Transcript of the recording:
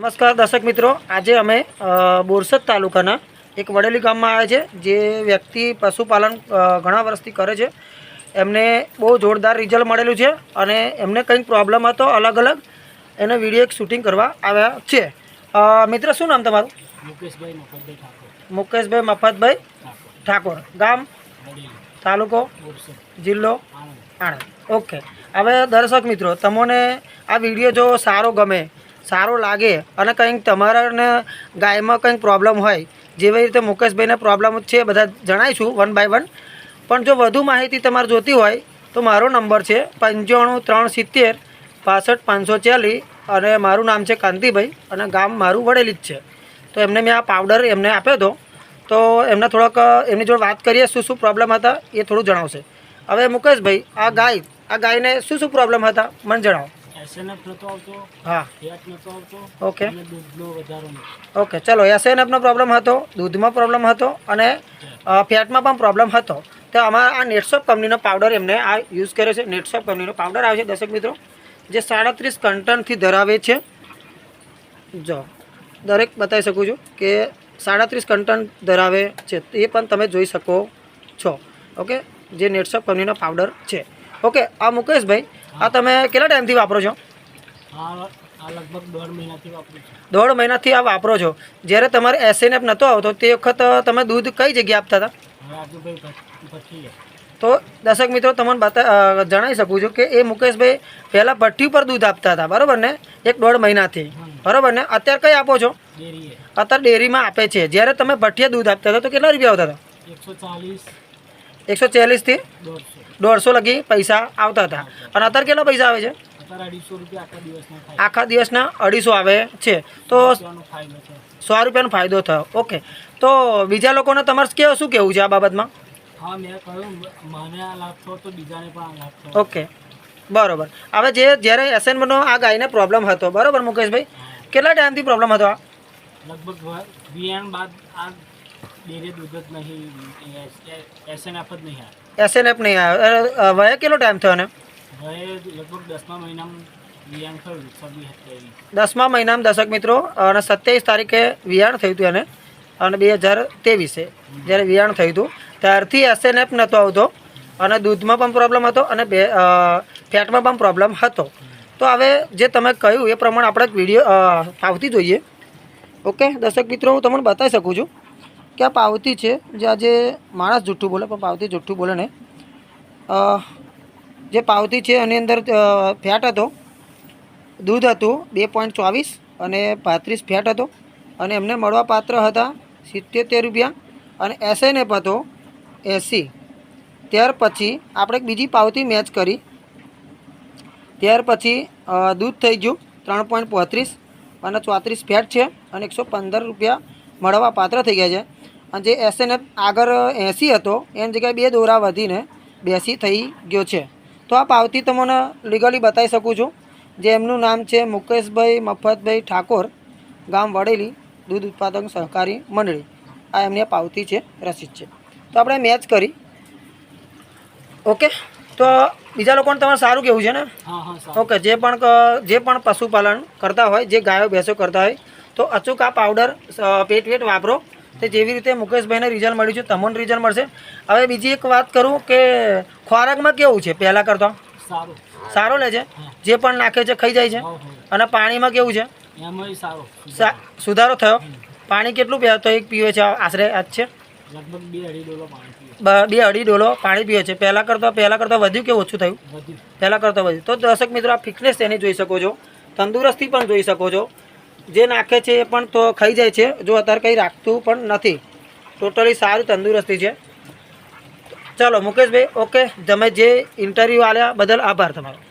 નમસ્કાર દર્શક મિત્રો. આજે અમે બોરસદ તાલુકાના એક વડેલી ગામમાં આવ્યા છે જે વ્યક્તિ પશુપાલન ઘણા વર્ષથી કરે છે. એમને બહુ જોરદાર રિઝલ્ટ મળેલું છે અને એમને કંઈક પ્રોબ્લેમ હતો અલગ અલગ એને વીડિયો એક શૂટિંગ કરવા આવ્યા છે મિત્ર શું નામ તમારું? મુકેશભાઈ મફતભાઈ ઠાકોર. મુકેશભાઈ મફતભાઈ ઠાકોર. ગામ? તાલુકો? જિલ્લો? આણંદ. ઓકે. હવે દર્શક મિત્રો તમને આ વીડિયો જો સારો ગમે સારો લાગે અને કંઈક તમારાને ગાયમાં કંઈક પ્રોબ્લેમ હોય, જેવી રીતે મુકેશભાઈને પ્રોબ્લેમ છે બધા જણાવીશું વન બાય વન પણ જો વધુ માહિતી તમારે જોતી હોય, તો મારો નંબર છે પંચાણું ત્રણ સિત્તેર પાસઠ પાંચસો ચાલીસ અને મારું નામ છે કાંતિભાઈ અને ગામ મારું વડેલી જ છે. તો એમને મેં આ પાવડર એમને આપ્યો હતો. તો એમને થોડોક, એમની જોડે વાત કરીએ, શું શું પ્રોબ્લેમ હતા એ થોડું જણાવશે. હવે મુકેશભાઈ, આ ગાય, આ ગાયને શું શું પ્રોબ્લેમ હતા? મને જણાવો. એસએનએફ નતો આવતો. હા. ફેટ નતો આવતો. ઓકે અને દૂધનો વધારો નતો. ઓકે ચલો એસએનએફનો પ્રોબ્લેમ હતો દૂધમાં પ્રોબ્લેમ હતો અને ફેટમાં પણ પ્રોબ્લેમ હતો. તો અમારા આ નેટશોપ કંપનીનો પાવડર એમને આ યુઝ કર્યો છે. નેટશોપ કંપનીનો પાવડર આવે છે દર્શક મિત્રો. જે સાડત્રીસ કન્ટનથી ધરાવે છે. જો દરેક બતાવી શકું છું કે સાડત્રીસ કન્ટન ધરાવે છે. એ પણ તમે જોઈ શકો છો. ઓકે જે નેટશોપ કંપનીનો પાવડર છે. ઓકે આ મુકેશભાઈ આ તમે કેટલા ટાઈમથી વાપરો છો? દોઢ મહિનાથી આ વાપરો છો. જ્યારે તમારે એસએનએફ નહોતો આવતો તે વખત તમે દૂધ કઈ જગ્યાએ આપતા હતા? તો દર્શક મિત્રો તમને બતા જણાવી શકું છું કે એ મુકેશભાઈ પહેલાં ભઠ્ઠી ઉપર દૂધ આપતા હતા બરાબર ને? એક દોઢ મહિનાથી. બરાબર ને? અત્યારે કઈ આપો છો? અત્યારે ડેરીમાં આપે છે. જ્યારે તમે ભઠ્ઠીએ દૂધ આપતા હતા તો કેટલા રૂપિયા આવતા હતા? એકસો ચાલીસ એકસો ચાલીસથી દોઢસો લગી પૈસા આવતા હતા. અને અત્યારે કેટલા પૈસા આવે છે? આખા દિવસના અઢીસો આવે છે. તો સો રૂપિયાનો ફાયદો થયો. ઓકે. તો બીજા લોકોને તમારે કે શું કહેવું છે આ બાબતમાં? ઓકે. બરોબર. હવે જે જ્યારે એસએનનો આ ગાયને પ્રોબ્લેમ હતો બરોબર મુકેશભાઈ? કેટલા ટાઈમથી પ્રોબ્લેમ હતો આ? લગભગ બાદ ડેરી દૂધ જ નહીં એસએનએફ જ નહીં આવે. એસએનએફ નહીં આવ્યો વયે કેટલો ટાઈમ થયો ને લગભગ દસમા મહિનામાં દસમા દશક મિત્રો અને સત્યાવીસ તારીખે વિયાણ થયું હતું એને અને બે હજાર ત્રેવીસે જ્યારે વિયાણ થયું હતું. ત્યારથી એસએનએફ નહોતો આવતો અને દૂધમાં પણ પ્રોબ્લેમ હતો અને બે ફેટમાં પણ પ્રોબ્લેમ હતો. તો હવે જે તમે કહ્યું એ પ્રમાણે આપણે વીડિયો આવતી જોઈએ. ઓકે? દર્શક મિત્રો હું તમને બતાવી શકું છું. કે આ પાવતી છે. જે આજે માણસ જૂઠું બોલે, પણ પાવતી જુઠ્ઠું બોલે નહીં. જે પાવતી છે એની અંદર ફેટ હતો. દૂધ હતું બે પોઈન્ટ ચોવીસ અને પાંત્રીસ ફેટ હતો. અને એમને મળવા પાત્ર હતા સિત્તેર રૂપિયા અને એસએનએફ હતો એંસી. ત્યાર પછી આપણે એક બીજી પાવતી મેચ કરી. ત્યાર પછી દૂધ થઈ ગયું ત્રણ પોઈન્ટ પોત્રીસ અને ચોત્રીસ ફેટ છે અને એકસો પંદર રૂપિયા મળવા પાત્ર થઈ ગયા છે. અને જે એસએનએફ આગળ એંસી હતો એની જગ્યાએ બે દોરા વધીને બેસી થઈ ગયો છે. તો આ પાવતી તમને લીગલી બતાવી શકું છું જે એમનું નામ છે મુકેશભાઈ મફતભાઈ ઠાકોર ગામ વડેલી દૂધ ઉત્પાદક સહકારી મંડળી. આ એમની પાવતી છે રસીદ છે. તો આપણે મેચ કરી. ઓકે? તો બીજા લોકોને તમારે સારું કેવું છે ને? હા હા સારું. ઓકે જે પણ જે પણ પશુપાલન કરતા હોય જે ગાયો ભેંસો કરતા હોય તો અચૂક આ પાવડર પેટ વેટ વાપરો. તે જેવી રીતે મુકેશભાઈને રિઝલ્ટ મળ્યું છે તમને રિઝલ્ટ મળશે. હવે બીજી એક વાત કરું કે ખોરાકમાં કેવું છે? પહેલાં કરતાં. સારું. સારો લે છે? જે પણ નાખે છે ખાઈ જાય છે? અને પાણીમાં કેવું છે? સુધારો થયો. પાણી કેટલું પીવા તો એક પીવે છે આશરે આજ છે? બે અઢી ડોલો પાણી પીવે છે. પહેલાં કરતાં પહેલાં કરતાં વધ્યું કે ઓછું થયું? પહેલાં કરતાં વધ્યું. તો દર્શક મિત્રો આ ફિટનેસ તેની જોઈ શકો છો. તંદુરસ્તી પણ જોઈ શકો છો. જે નાખે છે એ પણ તો ખાઈ જાય છે. જો અત્યારે કંઈ રાખતું પણ નથી. ટોટલી સારી તંદુરસ્તી છે. ચાલો, મુકેશભાઈ, ઓકે. તમે જે ઇન્ટરવ્યૂ આલ્યા બદલ આભાર તમારો.